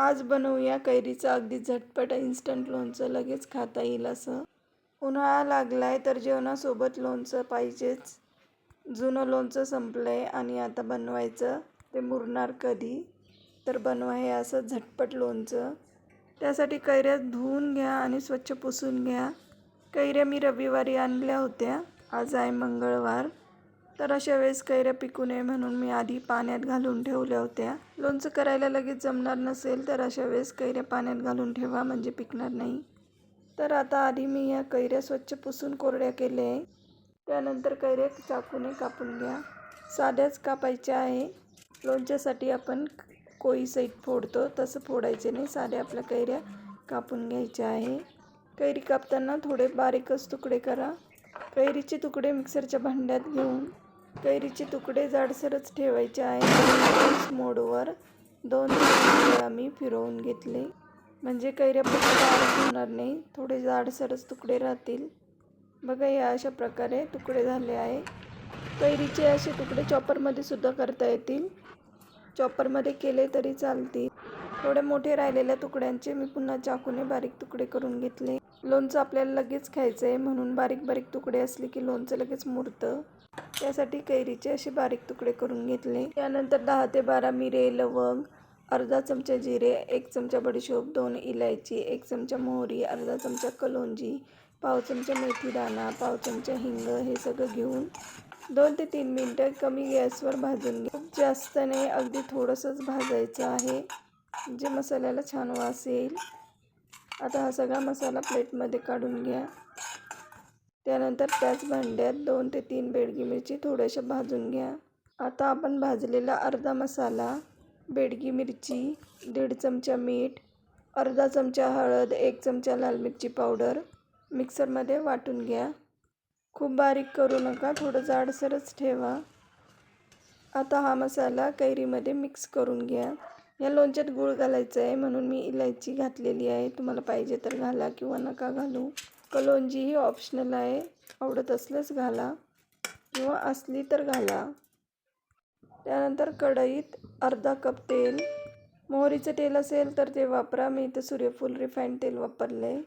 आज बनवूया कैरीचं अगदी झटपट इन्स्टंट लोणचं. लगेच खाता येईल असं. उन्हाळा लागला आहे तर जेवणासोबत लोणचं पाहिजेच. जुनं लोणचं संपलं आहे आणि आता बनवायचं. ते मुरणार कधी? तर बनवा हे असं झटपट लोणचं. त्यासाठी कैऱ्या धुवून घ्या आणि स्वच्छ पुसून घ्या. कैऱ्या मी रविवारी आणल्या होत्या. आज आहे मंगळवार. तर अशा वेळेस कैऱ्या पिकू नये म्हणून मी आधी पाण्यात घालून ठेवल्या होत्या. लोणचं करायला लगेच जमणार नसेल तर अशा वेळेस कैऱ्या पाण्यात घालून ठेवा म्हणजे पिकणार नाही. तर आता आधी मी या कैऱ्या स्वच्छ पुसून कोरड्या केल्या आहे त्यानंतर कैऱ्या चाकूने कापून घ्या. साध्याच कापायच्या आहे. लोणच्यासाठी आपण कोळी साईड फोडतो तसं फोडायचे नाही. साध्या आपल्या कैऱ्या कापून घ्यायच्या आहे. कैरी कापताना थोडे बारीकच तुकडे करा. कैरीचे तुकडे मिक्सरच्या भांड्यात घेऊन कैरीचे तुकडे जाडसरच ठेवायचे आहे. मोडवर दोन वेळा मी फिरवून घेतले. म्हणजे कैऱ्या फक्त होणार नाही. थोडे जाडसरच तुकडे राहतील. बघा या अशा प्रकारे तुकडे झाले आहे. कैरीचे असे तुकडे चॉपरमध्ये सुद्धा करता येतील. चॉपरमध्ये केले तरी चालतील. थोडे मोठे राहिलेल्या तुकड्यांचे मी पुन्हा चाकूने बारीक तुकडे करून घेतले. लोणचं आपल्याला लगेच खायचं आहे म्हणून बारीक बारीक तुकडे असले की लोणचं लगेच मुरतं. त्यासाठी कैरीचे असे बारीक तुकडे करून घेतले. त्यानंतर दहा ते बारा मिरे लवंग अर्धा चमचा जिरे एक चमचा बडीशोप दोन इलायची एक चमचा मोहरी अर्धा चमचा कलोंजी पाव चमचा मेथी दाणा पाव चमचा हिंग हे सगळं घेऊन दोन ते तीन मिनटं कमी गॅसवर भाजून घे. खूप जास्त नाही अगदी थोडंसंच भाजायचं आहे. जे मसाल्याला छान वास येईल. आता हा सगळा मसाला प्लेटमध्ये काढून घ्या. त्यानंतर त्याच भांड्यात दोन ते तीन बेडगी मिरची थोड्याशा भाजून घ्या. आता आपण भाजलेला अर्धा मसाला बेडगी मिरची दीड चमचा मीठ अर्धा चमचा हळद एक चमचा लाल मिरची पावडर मिक्सरमध्ये वाटून घ्या. खूप बारीक करू नका थोडं जाडसरच ठेवा. आता हा मसाला कैरीमध्ये मिक्स करून घ्या. या लोणच्यात गूळ घालायचं आहे. म्हणून मी इलायची घातलेली आहे. तुम्हाला पाहिजे तर घाला किंवा नका घालू. कलोंजी ही ऑप्शनल आहे. आवडत असल्यास घाला किंवा असली तर घाला. त्यानंतर कढईत अर्धा कप तेल. मोहरीचं तेल असेल तर ते वापरा. मी इथं सूर्यफूल रिफाईंड तेल वापरलं आहे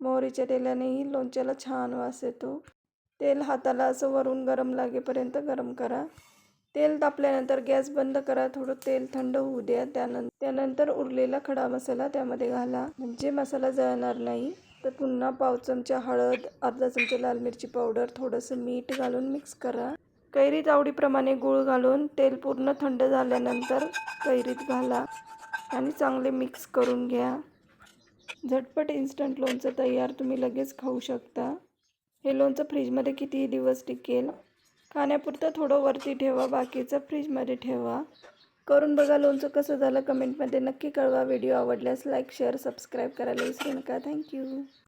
मोहरीच्या तेलानेही लोणच्याला छान वास येतो. तेल हाताला असं वरून गरम लागेपर्यंत गरम करा. तेल तापल्यानंतर गॅस बंद करा थोडं तेल थंड होऊ द्या. त्यानंतर त्यानंतर उरलेला खडा मसाला त्यामध्ये घाला. म्हणजे मसाला जळणार नाही. तर पुन्हा पाव चमचा हळद अर्धा चमचा लाल मिरची पावडर थोडंसं मीठ घालून मिक्स करा. कैरीत आवडीप्रमाणे गूळ घालून तेल पूर्ण थंड झाल्यानंतर कैरीत घाला आणि चांगले मिक्स करून घ्या. झटपट इन्स्टंट लोणचं तयार तुम्ही लगेच खाऊ शकता. हे लोणचं फ्रीजमध्ये कितीही दिवस टिकेल. खाण्यापुरतं थोडं वरती ठेवा बाकीचं फ्रीजमध्ये ठेवा. करून बघा लोणचं कसं झालं. कमेंटमध्ये नक्की कळवा. व्हिडिओ आवडल्यास लाईक शेअर सबस्क्राईब करायला विसरू नका. थँक्यू.